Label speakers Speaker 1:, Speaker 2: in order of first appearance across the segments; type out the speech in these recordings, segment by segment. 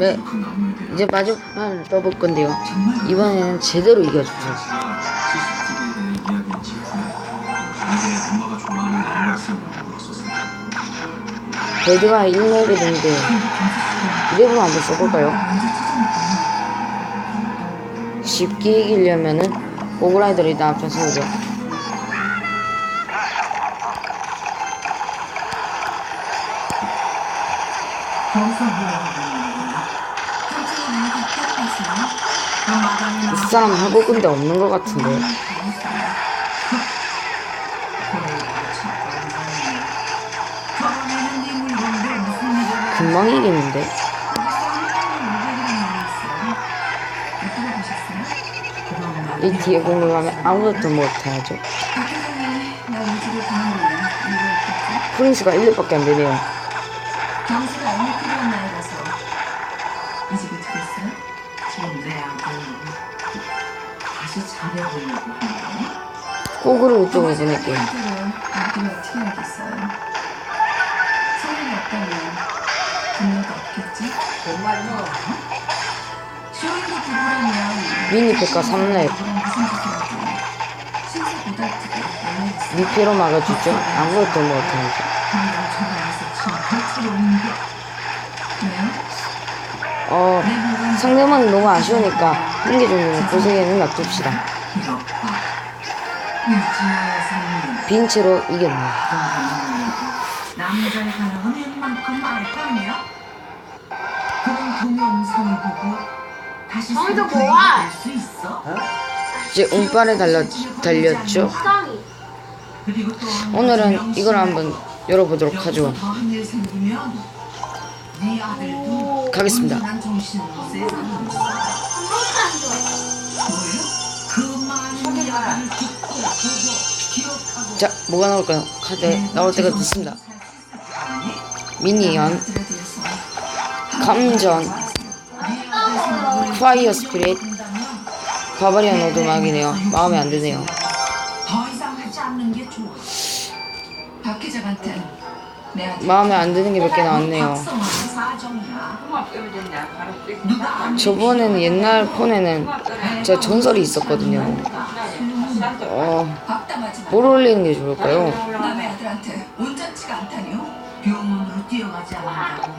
Speaker 1: 네, 이제 마지막 판을 떠볼 건데요. 이번에는 제대로 이겨주세요.
Speaker 2: 먹었었습니다.
Speaker 1: 배드가 1레벨인데 이레벨 한번 써볼까요? 쉽게 이기려면은 오그라이더를 일단 앞에. 이사 람 해볼 건데 없는 것 같은데. 금방 이기는데. 이 뒤에 공격하면 아무것도 못해야죠. 프린스가 1렙밖에 안 되네요.
Speaker 3: 고 하는
Speaker 1: 호구를 이쪽으로 보낼게요.
Speaker 3: 부부라면
Speaker 1: 미니 백과 3렙.
Speaker 3: 부부랑 무슨 짓을 신세 고달프게 연애했어
Speaker 1: 미피로 막아주죠. 아무것도
Speaker 3: 왜요?
Speaker 1: 어, 상대방이 너무 아쉬우니까 한개 정도는 고생에는 놔둡시다. 빈 채로 이겼네요.
Speaker 3: 남자의 가능은 웬만큼 알 거 아니야? 그런 동영상을 보고 다시
Speaker 4: 거기서
Speaker 3: 생각하게
Speaker 4: 뭐야?
Speaker 3: 될수 있어?
Speaker 1: 이제 운빨에 달렸, 달렸죠.
Speaker 4: 쌍이
Speaker 3: 그리고 또
Speaker 1: 오늘은 이걸 한번 열어보도록 하죠.
Speaker 3: 더한 일 생기면 네 아들도
Speaker 1: 가겠습니다.
Speaker 3: 온전한 정신으로 세상을
Speaker 1: 자, 뭐가 나올까요? 카드 나올 때가 됐습니다. 미니언, 감전, 파이어 스피릿, 바바리안 오두막이네요. 마음에 안 드네요. 마음에 안 드는 게 몇 개 나왔네요.
Speaker 3: 안
Speaker 1: 저번에는 옛날 폰에는 제 전설이 있었거든요. 어,
Speaker 3: 박담하지 마.
Speaker 1: 뭘 올리는 게 좋을까요?
Speaker 3: 남의 아들한테 온전치가 않다니요? 병원으로 뛰어가지 않는다고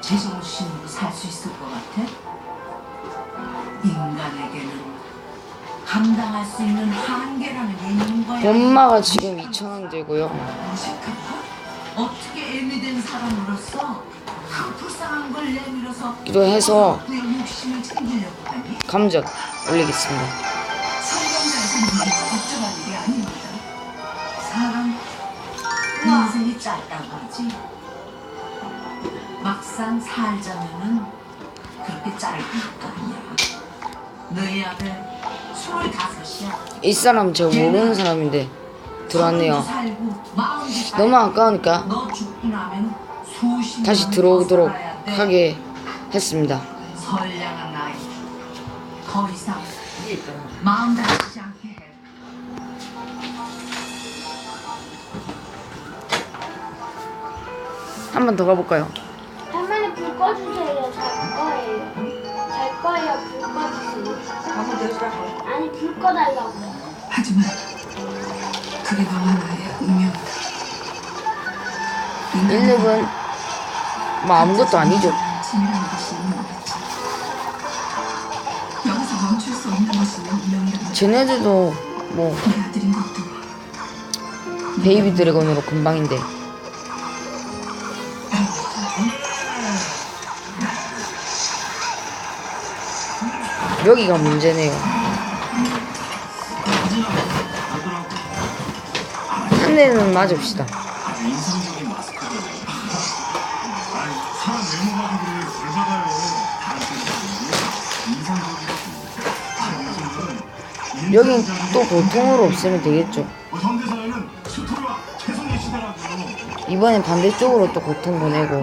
Speaker 3: 제정신으로 살수 있을 것 같아? 인간에게는 감당할 수 있는 한계라는 게 있는 거야.
Speaker 1: 엄마가 지금 2,000원 되고요.
Speaker 3: 무식하다? 어떻게 애미된 사람으로서 그 불쌍한 걸 내밀어서 욕심을 챙기려고 하니?
Speaker 1: 감전 올리겠습니다.
Speaker 3: 걱정할 일이 아닙니다. 사람 인생이 짧다고 하지. 막상 살자면은 그렇게 짧을 거 아니야. 너희 아들 스물다섯이야.
Speaker 1: 이 사람 저 모르는 사람인데 들어왔네요.
Speaker 3: 살고 마음도 살고
Speaker 1: 너무 아까우니까
Speaker 3: 너 죽고 나면 수십
Speaker 1: 다시
Speaker 3: 년을
Speaker 1: 들어오도록
Speaker 3: 더 살아야 돼.
Speaker 1: 하게 했습니다.
Speaker 3: 선량한 나이 더 이상 마음 다치지 않게
Speaker 1: 한 번 더 가볼까요?
Speaker 4: 할머니 불 꺼주세요 잘 거예요 잘 거예요 불 꺼주세요 아니 불 꺼달라고요
Speaker 3: 하지만 그게 너와 나의 운명.
Speaker 1: 1렙은 뭐 아무것도 아니죠.
Speaker 3: 진이라는 것이 있는 거겠지. 여기서 멈출 수 없는 것이 운명이라는
Speaker 1: 쟤네들도 뭐
Speaker 3: 내 아들인 것도
Speaker 1: 베이비 드래곤으로 금방인데 여기가 문제네요. 한 대는 맞읍시다. 여긴 또 고통으로 없애면 되겠죠. 이번엔 반대쪽으로 또 고통 보내고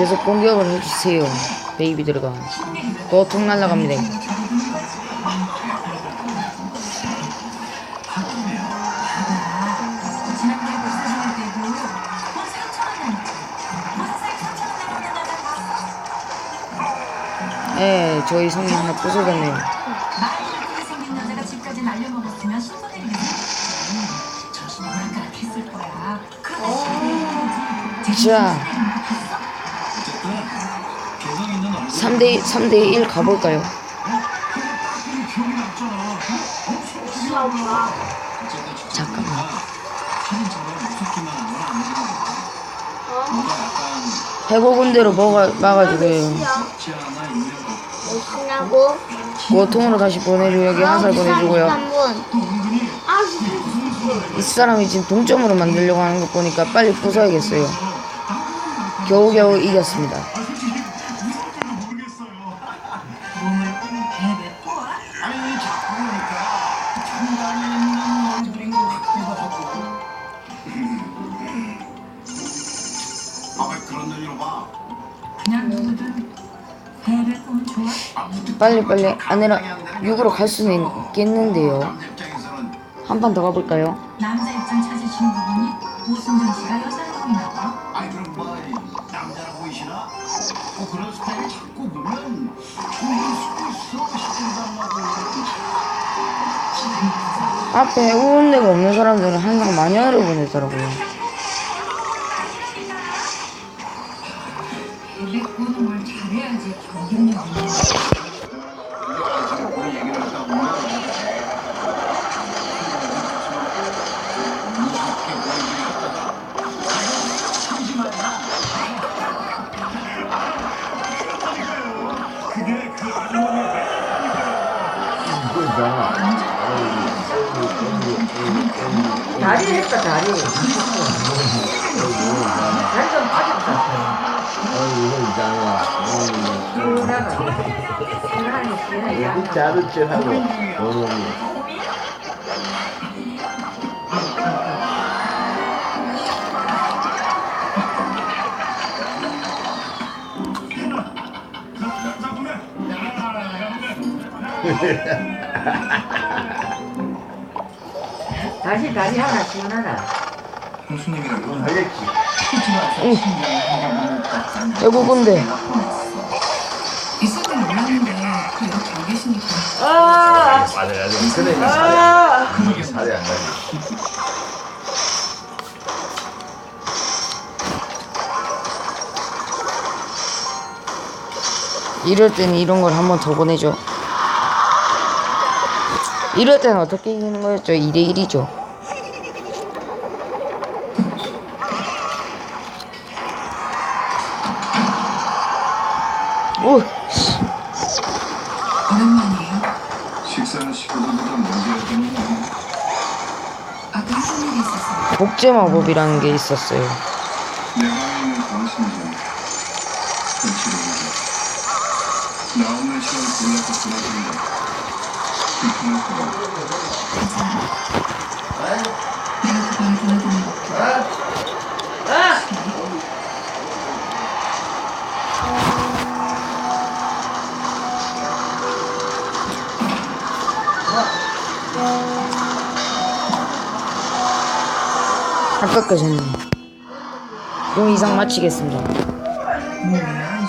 Speaker 1: 계속 공격을 해주세요. 베이비들과. 도통 날라갑니다.
Speaker 3: 지난번에 불사할 때도 돈 3천 원 남았지. 무사살 3천 원 남았다가
Speaker 1: 예, 저희 성이 하나 부서졌네요.
Speaker 3: 여자
Speaker 1: 3대 3대 1 가볼까요? 잠깐만.
Speaker 2: 한
Speaker 1: 해고군대로 먹어
Speaker 2: 것.
Speaker 4: 몇이냐고?
Speaker 1: 고통으로 다시 보내줘 여기 보내주고요.
Speaker 4: 3분.
Speaker 2: 또 은근히
Speaker 4: 아.
Speaker 1: 이 사람이 지금 동점으로 만들려고 하는 거 보니까 빨리 부숴야겠어요. 겨우겨우 이겼습니다.
Speaker 2: 보니까 장단이 있는 얼굴인 것 같기도 하고. 아왜 그런 눈으로 봐?
Speaker 3: 그냥 누구든 배배 꼬면 좋아?
Speaker 2: 아, 무튼
Speaker 1: 빨리 빨리 아내랑 육으로 갈 수는 있겠는데요.
Speaker 2: 남자 입장에서는
Speaker 1: 한 판 더 가볼까요?
Speaker 3: 남자 입장 찾으신 부분이 오순정 씨가 여자를 보이나 봐.
Speaker 2: 아이 그럼 뭐 남자라 보이시나? 어 그런 스타일 자꾸 보면
Speaker 1: 앞에 우는 데가 없는 사람들은 항상 마녀를 보내더라고요.
Speaker 3: 걸 잘해야지 경쟁력이 있는
Speaker 2: 하 다 보면 무섭게 보이긴 하다가 잠시만요. 그게 그 아주머니의
Speaker 5: 다리 했다 다리 다리 좀 빠졌다 시원하다 시원하니 시원해
Speaker 6: 자르질하고 어머니
Speaker 5: 다시 다리 하나 시원하다
Speaker 2: 형수님이라고
Speaker 6: 알겠지?
Speaker 1: 해고군대.
Speaker 3: 있을 땐 몰랐는데 안 계시니까.
Speaker 5: 아.
Speaker 6: 맞아 살이 안
Speaker 1: 이럴 때는 이런 걸 한번 더 보내죠. 이럴 때는 어떻게 이기는 거였죠? 2대 1이죠. 오, 씨.
Speaker 3: 오랜만이에요.
Speaker 2: 식사는 식구들보다 먼저 거
Speaker 3: 아까 무슨 일이 있었어요?
Speaker 1: 복제 마법이라는 게 있었어요.
Speaker 2: 내 방에 있는 당신이잖아. 나 시간 보내서 돌아
Speaker 1: 했네. 그럼 이상 마치겠습니다.
Speaker 3: 시간